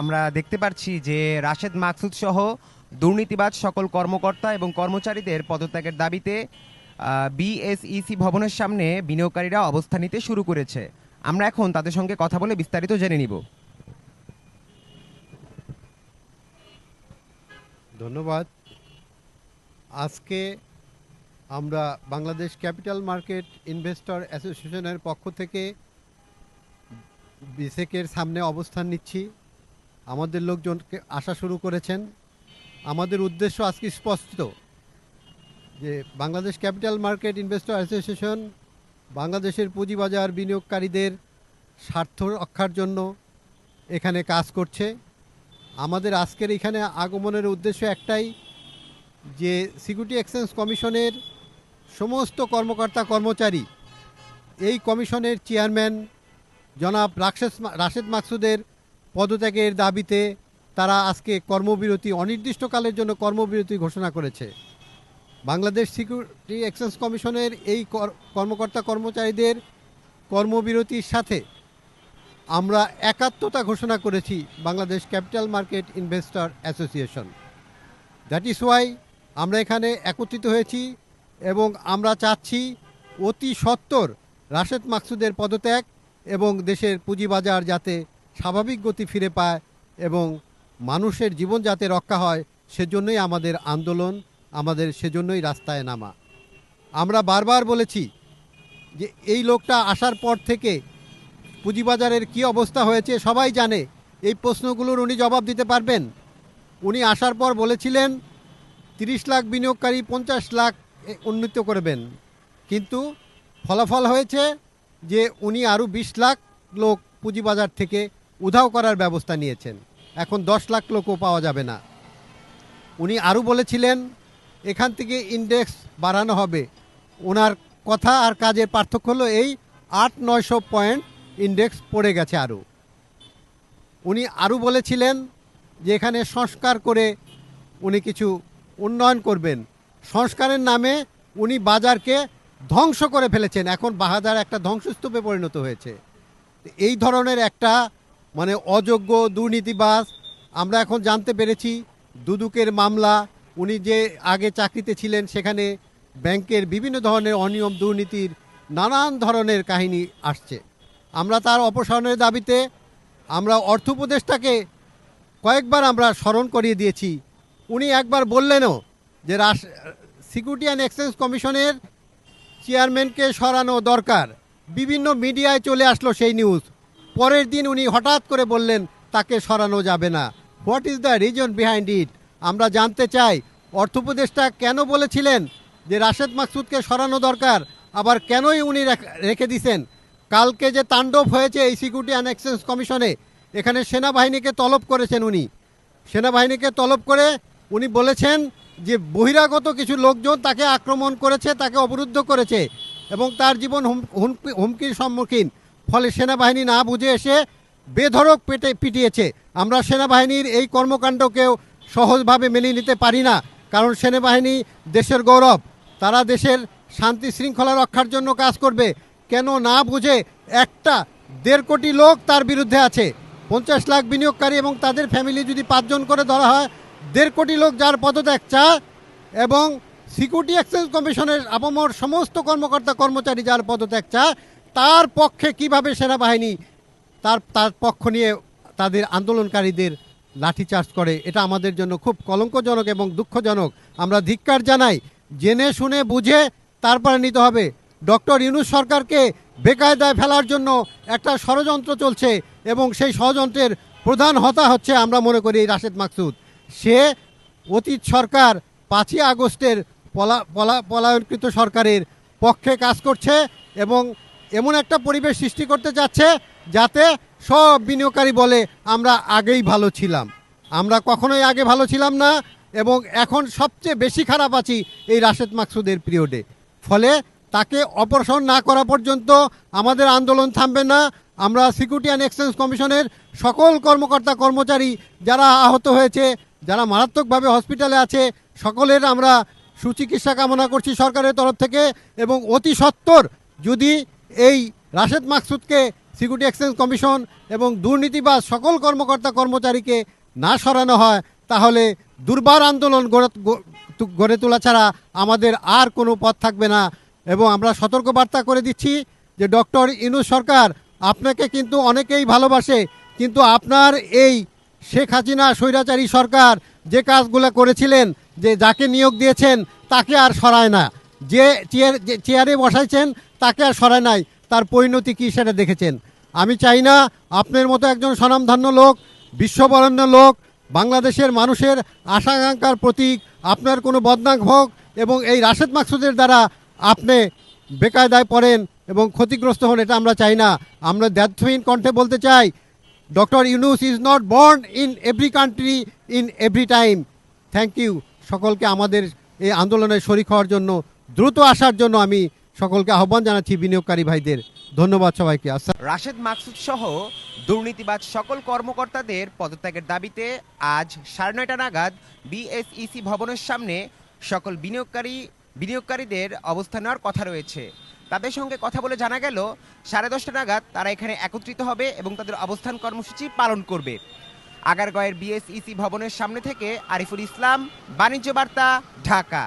আমরা দেখতে পাচ্ছি যে রাশেদ মাকসুদ সহ দুর্নীতিবাজ সকল কর্মকর্তা এবং কর্মচারীদের পদত্যাগের দাবিতে বিএসইসি ভবনের সামনে বিনিয়োগকারীরা অবস্থান নিতে শুরু করেছে। আমরা এখন তাদের সঙ্গে কথা বলে বিস্তারিত জেনে নিব। ধন্যবাদ। আজকে আমরা বাংলাদেশ ক্যাপিটাল মার্কেট ইনভেস্টর অ্যাসোসিয়েশনের পক্ষ থেকে বিসেকের সামনে অবস্থান নিচ্ছি। আমাদের লোকজনকে আসা শুরু করেছেন। আমাদের উদ্দেশ্য আজকে স্পষ্ট, যে Bangladesh capital market investor association বাংলাদেশের পুঁজিবাজার বিনিয়োগকারীদের স্বার্থ রক্ষার জন্য এখানে কাজ করছে। আমাদের আজকের এখানে আগমনের উদ্দেশ্য একটাই, যে সিকিউরিটি এক্সচেঞ্জ কমিশনের সমস্ত কর্মকর্তা কর্মচারী, এই কমিশনের চেয়ারম্যান জনাব রাশেদ রাশেদ মাকসুদের পদত্যাগের দাবিতে তারা আজকে কর্মবিরতি, অনির্দিষ্টকালের জন্য কর্মবিরতি ঘোষণা করেছে। বাংলাদেশ সিকিউরিটি এক্সচেঞ্জ কমিশনের এই কর- কর্মকর্তা কর্মচারীদের কর্মবিরতির সাথে আমরা একাত্মতা ঘোষণা করেছি Bangladesh capital market investor association. That is why আমরা এখানে একত্রিত হয়েছি এবং আমরা চাচ্ছি অতি সত্বর রাশেদ মাকসুদের পদত্যাগ এবং দেশের পুঁজিবাজার যাতে স্বাভাবিক গতি ফিরে পায় এবং মানুষের জীবন যাতে রক্ষা হয়, সেজন্যই আমাদের আন্দোলন, আমাদের সেজন্যই রাস্তায় নামা। আমরা বারবার বলেছি যে, এই লোকটা আসার পর থেকে পুঁজিবাজারের কি অবস্থা হয়েছে সবাই জানে। এই প্রশ্নগুলোর উনি জবাব দিতে পারবেন। উনি আসার পর বলেছিলেন, তিরিশ লাখ বিনিয়োগকারী পঞ্চাশ লাখ উন্নীত করবেন। কিন্তু ফলাফল হয়েছে যে, উনি আরও বিশ লাখ লোক পুঁজিবাজার থেকে উধাও করার ব্যবস্থা নিয়েছেন। এখন দশ লাখ লোকও পাওয়া যাবে না। উনি আরও বলেছিলেন, এখান থেকে ইন্ডেক্স বাড়ানো হবে। ওনার কথা আর কাজের পার্থক্য হলো এই আট নয়শো পয়েন্ট ইন্ডেক্স পড়ে গেছে আরও। উনি আরও বলেছিলেন যে এখানে সংস্কার করে উনি কিছু উন্নয়ন করবেন। সংস্কারের নামে উনি বাজারকে ধ্বংস করে ফেলেছেন। এখন বাহাদার একটা ধ্বংসস্তূপে পরিণত হয়েছে। এই ধরনের একটা মানে অযোগ্য দুর্নীতিবাজ, আমরা এখন জানতে পেরেছি দুদুকের মামলা, উনি যে আগে চাকরিতে ছিলেন সেখানে ব্যাংকের বিভিন্ন ধরনের অনিয়ম দুর্নীতির নানান ধরনের কাহিনী আসছে। আমরা তার অপসারণের দাবিতে আমরা অর্থ উপদেষ্টাকে কয়েকবার আমরা স্মরণ করিয়ে দিয়েছি। উনি একবার বললেনও যে রাস সিকিউরিটি অ্যান্ড এক্সচেঞ্জ কমিশনের চেয়ারম্যানকে সরানো দরকার। বিভিন্ন মিডিয়ায় চলে আসলো সেই নিউজ। পরের দিন উনি হঠাৎ করে বললেন, তাকে সরানো যাবে না। What is the reason behind it আমরা জানতে চাই, অর্থ উপদেষ্টা কেন বলেছিলেন যে রাশেদ মাকসুদকে সরানো দরকার, আবার কেনই উনি রেখ- দিছেন? কালকে যে তাণ্ডব হয়েছে এই সিকিউরিটি অ্যান্ড এক্সচেঞ্জ কমিশনে এখানে সেনাবাহিনীকে তলব করেছেন উনি। সেনাবাহিনীকে তলব করে উনি বলেছেন যে বহিরাগত কিছু লোকজন তাকে আক্রমণ করেছে, তাকে অবরুদ্ধ করেছে এবং তার জীবন হুম- হুমকি- হুমকির সম্মুখীন। ফলে সেনাবাহিনী না বুঝে এসে বেধড়ক পেটে পিটিয়েছে। আমরা সেনাবাহিনীর এই কর্মকাণ্ডকেও সহজভাবে মেনে নিতে পারি না, কারণ সেনাবাহিনী দেশের গৌরব। তারা দেশের শান্তি শৃঙ্খলা রক্ষার জন্য কাজ করবে। কেন না বুঝে একটা দেড় কোটি লোক তার বিরুদ্ধে আছে। পঞ্চাশ লাখ বিনিয়োগকারী এবং তাদের ফ্যামিলি যদি পাঁচজন করে ধরা হয়, দেড় কোটি লোক যার পদত্যাগ চায় এবং সিকিউরিটি এক্সচেঞ্জ কমিশনের আপামর সমস্ত কর্মকর্তা কর্মচারী যার পদত্যাগ চায় তার পক্ষে কীভাবে সেনাবাহিনী তার তার পক্ষ নিয়ে তাদের আন্দোলনকারীদের লাঠিচার্জ করে, এটা আমাদের জন্য খুব কলঙ্কজনক এবং দুঃখজনক। আমরা ধিক্কার জানাই, জেনে শুনে বুঝে তারপরে নিতে হবে। ডক্টর ইউনুস সরকারকে বেকায়দায় ফেলার জন্য একটা ষড়যন্ত্র চলছে এবং সেই ষড়যন্ত্রের প্রধান হতা হচ্ছে আমরা মনে করি রাশেদ মাকসুদ। সে অতীত সরকার পাঁচই আগস্টের পলা পলা, পলায়নকৃত সরকারের পক্ষে কাজ করছে এবং এমন একটা পরিবেশ সৃষ্টি করতে চাচ্ছে যাতে সব বিনিয়োগকারী বলে আমরা আগেই ভালো ছিলাম। আমরা কখনোই আগে ভালো ছিলাম না এবং এখন সবচেয়ে বেশি খারাপ আছি এই রাশেদ মাকসুদের পিরিয়ডে। ফলে তাকে অপসারণ না করা পর্যন্ত আমাদের আন্দোলন থামবে না। আমরা সিকিউরিটি অ্যান্ড এক্সচেঞ্জ কমিশনের সকল কর্মকর্তা কর্মচারী যারা আহত হয়েছে, যারা মারাত্মকভাবে হসপিটালে আছে, সকলের আমরা সুচিকিৎসা কামনা করছি সরকারের তরফ থেকে এবং অতি সত্বর যদি এই রাশেদ মাকসুদকে সিকিউরিটি এক্সচেঞ্জ কমিশন এবং দুর্নীতিবাজ সকল কর্মকর্তা কর্মচারীকে না সরানো হয়, তাহলে দুর্বার আন্দোলন গড়ে তোলা ছাড়া আমাদের আর কোনো পথ থাকবে না। এবং আমরা সতর্কবার্তা করে দিচ্ছি যে ডক্টর ইনু সরকার আপনাকে কিন্তু অনেকেই ভালোবাসে, কিন্তু আপনার এই শেখ হাসিনা স্বৈরাচারী সরকার যে কাজগুলো করেছিলেন, যে যাকে নিয়োগ দিয়েছেন, তাকে আর সরায় না। যে চেয়ার, যে চেয়ারে বসাইছেন তাকে আর সরায় নাই। তার পরিণতি কী সেটা দেখেছেন। আমি চাই না আপনার মতো একজন স্বনামধান্য লোক, বিশ্ববরণ্য লোক, বাংলাদেশের মানুষের আশা আকাঙ্ক্ষার প্রতীক, আপনার কোনো বদনাক হোক এবং এই রাশেদ মাকসুদের দ্বারা আপনি বেকায়দায় পড়েন এবং ক্ষতিগ্রস্ত হন, এটা আমরা চাই না। আমরা দ্যাথহীন কণ্ঠে বলতে চাই, doctor Yunus is not born in every country in every time. Thank you. সকলকে আমাদের এই আন্দোলনে শরিক হওয়ার জন্য, দ্রুত আসার জন্য আমি সকলকে আহ্বান জানাচ্ছি বিনিয়োগকারী ভাইদের। ধন্যবাদ সবাইকে। আসসালাম রাশেদ মাকসুদ সহ দুর্নীতিবাজ সকল কর্মকর্তাদের পদত্যাগের দাবিতে আজ সাড়ে নয়টা নাগাদ বিএসইসি ভবনের সামনে সকল বিনিয়োগকারী, বিনিয়োগকারীদের অবস্থান নেওয়ার কথা রয়েছে। তাদের সঙ্গে কথা বলে জানা গেল, সাড়ে দশটা নাগাদ তারা এখানে একত্রিত হবে এবং তাদের অবস্থান কর্মসূচি পালন করবে। আগারগয়ের বিএসইসি ভবনের সামনে থেকে আরিফুল ইসলাম, বাণিজ্য বার্তা, ঢাকা।